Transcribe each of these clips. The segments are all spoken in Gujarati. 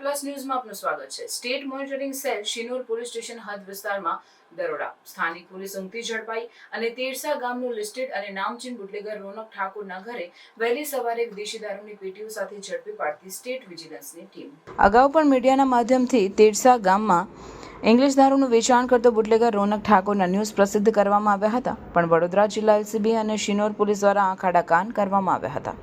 પ્લસ ન્યૂઝમાં આપનું સ્વાગત છે. State monitoring cell Sinor police station હદ વિસ્તારમાં દરોડા. સ્થાનિક પોલીસ ઊંઘતી ઝડપાઈ અને તેરસા ગામનું લિસ્ટેડ અને નામચીન બુટલેગર રોનક ઠાકોરના ઘરે વહેલી સવારે વિદેશી દારૂની પેટીઓ સાથે ઝડપી પાડતી સ્ટેટ વિજિલન્સની ટીમ. અગાઉ પણ મીડિયાના માધ્યમથી તેરસા ગામમાં ઇંગ્લિશ દારૂનું વેચાણ કરતો બુટલેગર રોનક ઠાકોરના ન્યૂઝ પ્રસિદ્ધ કરવામાં આવ્યા હતા. પણ વડોદરા જિલ્લા એલસીબી અને શિનોર પોલીસ દ્વારા આંખાડા કાન કરવામાં આવ્યા હતા.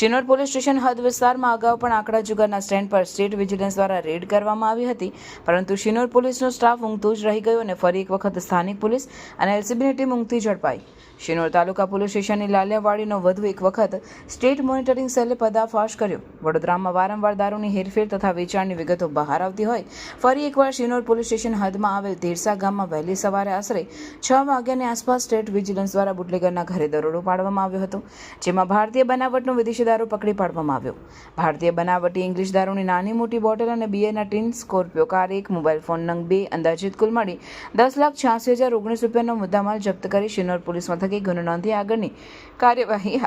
શિનોર પોલીસ સ્ટેશન હદ વિસ્તારમાં અગાઉ પણ આંકડા જુગારના સ્ટેન્ડ પર સ્ટેટ વિજિલન્સ દ્વારા રેડ કરવામાં આવી હતી. પરંતુ શિનોર પોલીસનો સ્ટાફ ઊંઘતો જ રહી ગયો અને ફરી એક વખત સ્થાનિક પોલીસ અને એલસીબીની ટીમ ઊંઘતી ઝડપાઈ. શિનોર તાલુકા પોલીસ સ્ટેશનની લાલિયાવાડીનો વધુ એક વખત સ્ટેટ મોનિટરિંગ સેલે પર્દાફાશ કર્યો. વડોદરામાં વારંવાર દારૂની હેરફેર તથા વેચાણની વિગતો બહાર આવતી હોય, ફરી એકવાર શિનોર પોલીસ સ્ટેશન હદમાં આવેલ ધીરસા ગામમાં વહેલી સવારે આશરે છ વાગ્યાની આસપાસ સ્ટેટ વિજિલન્સ દ્વારા બુટલેગરના ઘરે દરોડો પાડવામાં આવ્યો હતો, જેમાં ભારતીય બનાવટનો વિદેશી દારૂ પકડી પાડવામાં આવ્યો. ભારતીય બનાવટી ઇંગ્લિશ દારૂની નાની મોટી બોટલ અને બિયરના ટીન સ્કોર્પિયો કાર એક મોબાઈલ ફોન નંગ બે અંદાજિત કુલ મળી દસ લાખ છ્યાસી હજાર ઓગણીસ રૂપિયાનો મુદ્દામાલ જપ્ત કરી શિનોર પોલીસ મથકે ગુનો નોંધી આગળની કાર્યવાહી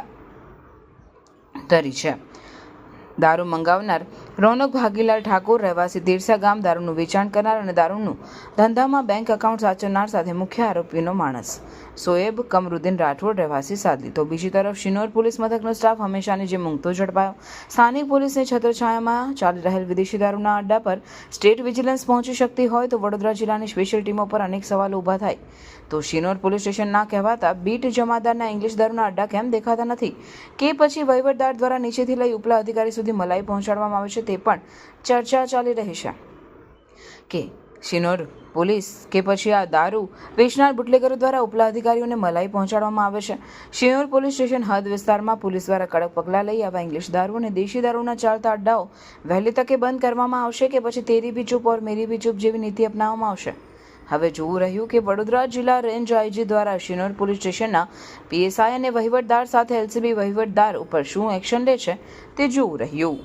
કરી છે. દારૂ મંગાવનાર રોનક ભાગીલાલ ઠાકોર રહેવાસી તીરસા ગામ દારૂનું વેચાણ કરનાર અને દારૂનું ધંધામાં બેંક એકાઉન્ટ સાચવનાર સાથે મુખ્ય આરોપીનો માણસ. સોએબ કમરુદ્દીન રાઠોડ રહેવાસી સાદલી. તો બીજી તરફ શિનોર પોલીસ મથકનો સ્ટાફ હંમેશાની જે મૂંગતો ઝડપાયો. સ્થાનિક પોલીસની છત્રછાયામાં ચાલી રહેલ વિદેશી દારૂના અડ્ડા પર સ્ટેટ વિજિલન્સ પહોંચી શકતી હોય તો વડોદરા જિલ્લાની સ્પેશિયલ ટીમો પર અનેક સવાલો ઊભા થાય. તો શિનોર પોલીસ સ્ટેશન ના કહેવાતા બીટ જમાદારના ઇંગ્લિશ દારૂના અડ્ડા કેમ દેખાતા નથી? કે પછી વહીવટદાર દ્વારા નીચેથી લઈ ઉપલા અધિકારી સુધી મલાઈ પહોંચાડવામાં આવે છે તે પણ ચર્ચા ચાલી રહી છે. કે શિનોર પોલીસ કે પછી આ દારૂ વેચનાર બુટલેગરો દ્વારા ઉપલા અધિકારીઓને મલાઈ પહોંચાડવામાં આવે છે. શિનોર પોલીસ સ્ટેશન હદ વિસ્તારમાં પોલીસ દ્વારા કડક પગલાં લઈ આવા ઇંગ્લિશ દારૂ અને દેશી દારૂના ચાલતા અડ્ડાઓ વહેલી તકે બંધ કરવામાં આવશે કે પછી તેરી બી ચૂપ ઓર મેરી બી ચૂપ જેવી નીતિ અપનાવવામાં આવશે. હવે જોવું રહ્યું કે વડોદરા જિલ્લા રેન્જ આઈજી દ્વારા શિનોર પોલીસ સ્ટેશનના પીએસઆઈ અને વહીવટદાર સાથે એલસીબી વહીવટદાર ઉપર શું એક્શન લે છે તે જોવું રહ્યું.